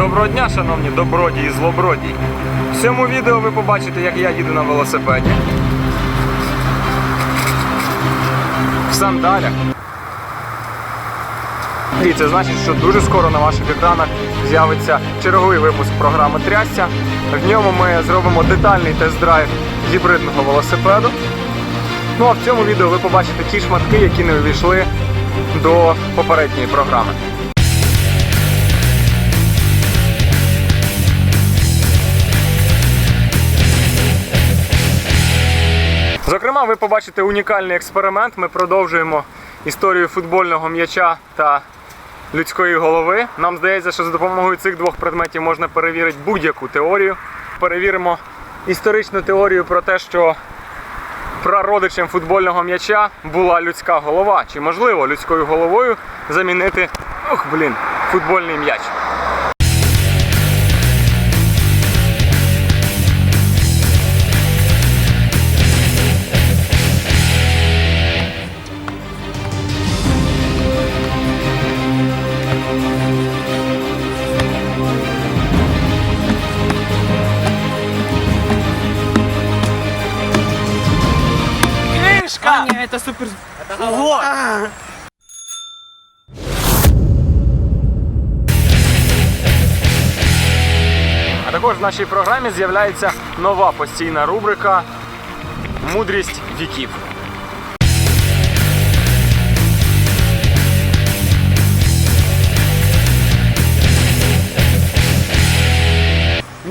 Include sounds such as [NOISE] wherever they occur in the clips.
Доброго дня, шановні добродії і злобродії. В цьому відео ви побачите, як я їду на велосипеді. В сандалях. І це значить, що дуже скоро на ваших екранах з'явиться черговий випуск програми Трясся. В ньому ми зробимо детальний тест-драйв гібридного велосипеду. Ну а в цьому відео ви побачите ті шматки, які не увійшли до попередньої програми. Зокрема, ви побачите унікальний експеримент. Ми продовжуємо історію футбольного м'яча та людської голови. Нам здається, що за допомогою цих двох предметів можна перевірити будь-яку теорію. Перевіримо історичну теорію про те, що прародичем футбольного м'яча була людська голова. Чи можливо людською головою замінити ух, блін, футбольний м'яч? Это супер... Ого! А також в нашій програмі з'являється нова постійна рубрика Мудрість віків.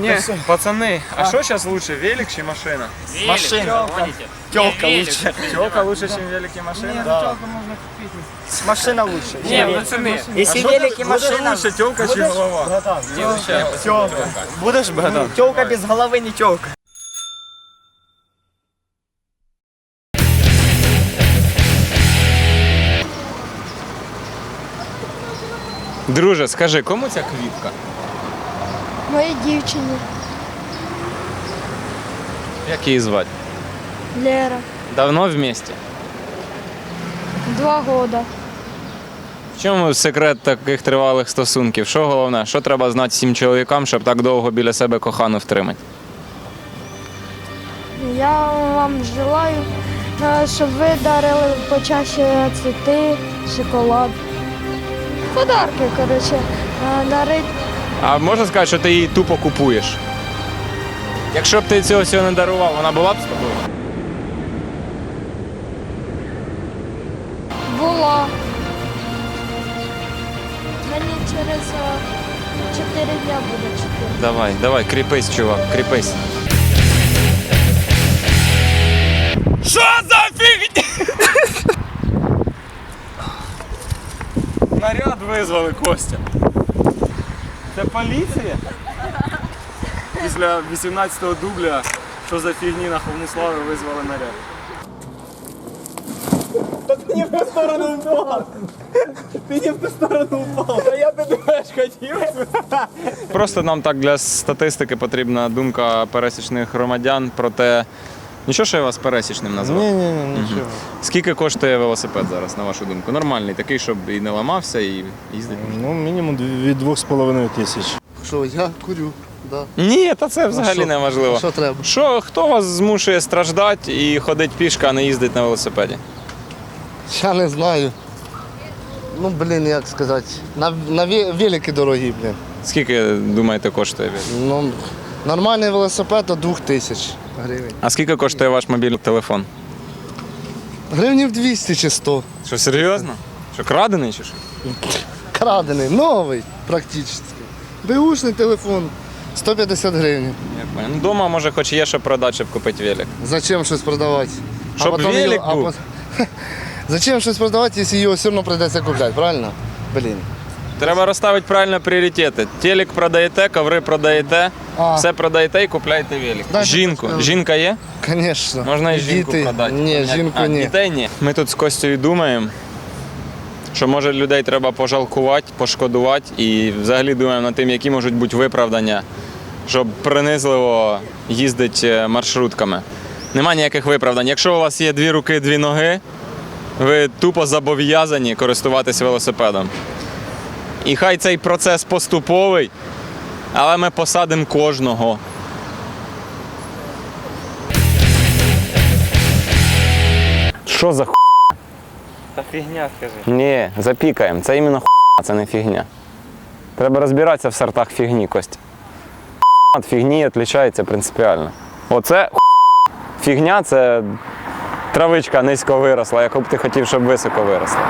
Не, пацани, а що зараз лучше, велик чи машина? Машина. Телка лучше. Телка лучше, ніж велик і машина? [LAUGHS] [LAUGHS] Машина лучше. Не, пацаны, Если велик и машина... лучше, телка чи голова? Телка. Будешь, братан? Телка без головы не телка. Друже, скажи, кому ця квітка? Моїй дівчині Як її звати? Лера. Давно вместе? Два года. В чому секрет таких тривалих стосунків? Що головне? Що треба знати всім чоловікам, щоб так довго біля себе кохану втримати? Я вам желаю, е, щоб ви дарили почаще цвіти, шоколад. Подарки, коротше, е, дарить. А можна сказати, що ти її тупо купуєш? Якщо б ти цього всього не дарував, вона була б з тобою? Була. Мені через 4 дня буде 4. Давай, давай, кріпись, чувак, кріпись. Що за фігня? Наряд визвали Костя. Це поліція? Після 18-го дубля, що за фігні на холму визвали наряд. Ти Не в ту сторону упал. Ты не в ту сторону упал. Да я бы, думаешь, хотел. Просто нам так для статистики потрібна думка пересічних громадян про те, нічого, що я вас пересічним назвав. Ні, ні, ні, нічого. Скільки коштує велосипед зараз, на вашу думку? Нормальний, такий, щоб і не ламався, і їздить. Ну, мінімум від 2,5 тисяч. Що, я курю, да. Ні, та це взагалі що? не важливо. Що треба? Що, хто вас змушує страждати і ходити пішки, а не їздити на велосипеді? Я не знаю. Ну, блін, як сказати. На, на ве- велики дорогі, блін. Скільки думаєте коштує? Ну, нормальний велосипед до 2 тисяч гривень. А скільки коштує ваш мобільний телефон? Гривнів 200 чи 100. Що серйозно? Що крадений чи що? Крадений, новий практично. Беушний телефон. 150 гривень. Понял. Ну, дома може хоч є що продати, щоб купити велик. Зачем щось продавати? Щоб потім велик його- а був. пот- [LAUGHS] Зачем щось продавати, якщо його все одно прийдеться купляти, правильно? Блін. Треба розставити правильно пріоритети. Телек продаєте, коври продаєте, А. все продаєте і купляєте велик. Дайте Жінку. підказку. Жінка є? Звісно. Можна і жінку Діти. продати. Ні, Понятно. жінку а, ні. Дітей ні. Ми тут з Костю думаємо, що може людей треба пожалкувати, пошкодувати і взагалі думаємо над тим, які можуть бути виправдання, щоб принизливо їздити маршрутками. Нема ніяких виправдань. Якщо у вас є дві руки, дві ноги, ви тупо зобов'язані користуватися велосипедом. І хай цей процес поступовий, Але ми посадимо кожного. Що за ху... Та фігня, скажи. Ні, запікаємо. Це іменно ху... це не фігня. Треба розбиратися в сортах фігні, Кость. Від фігні відрізняється принципіально. Оце ху... фігня це травичка низько виросла, яку б ти хотів, щоб високо виросла.